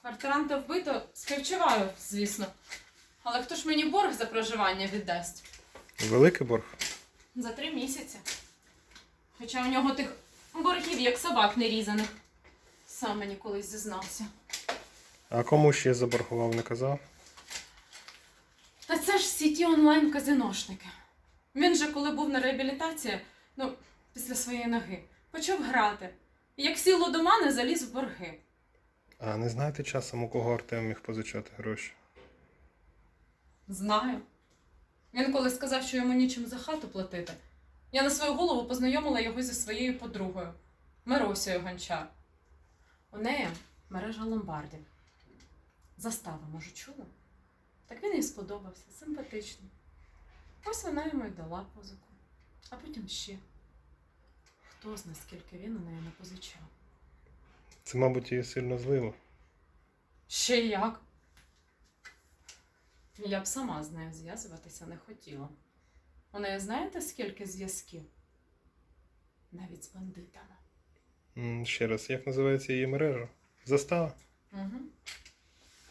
Квартиранта вбито, співчуваю, звісно. Але хто ж мені борг за проживання віддасть? Великий борг. За три місяці. Хоча у нього тих боргів, як собак нерізаних. Сам мені колись зізнався. А кому ще заборгував, не казав? Та це ж сіті онлайн казиношники. Він же, коли був на реабілітації, ну, після своєї ноги, почав грати. І як сіло до мене, заліз в борги. А не знаєте часом, у кого Артем міг позичати гроші? Знаю. Він коли сказав, що йому нічим за хату платити, я на свою голову познайомила його зі своєю подругою Миросею Гончар. У неї мережа ломбардів. Застава, може, чула? Так він їй сподобався, симпатичний. Ось вона йому й дала позику. А потім ще. Хто зна, скільки він у неї не позичав. Це, мабуть, її сильно злило. Ще як? Я б сама з нею зв'язуватися не хотіла. У неї знаєте, скільки зв'язків? Навіть з бандитами. Ще раз, як називається її мережа? Застава? Угу.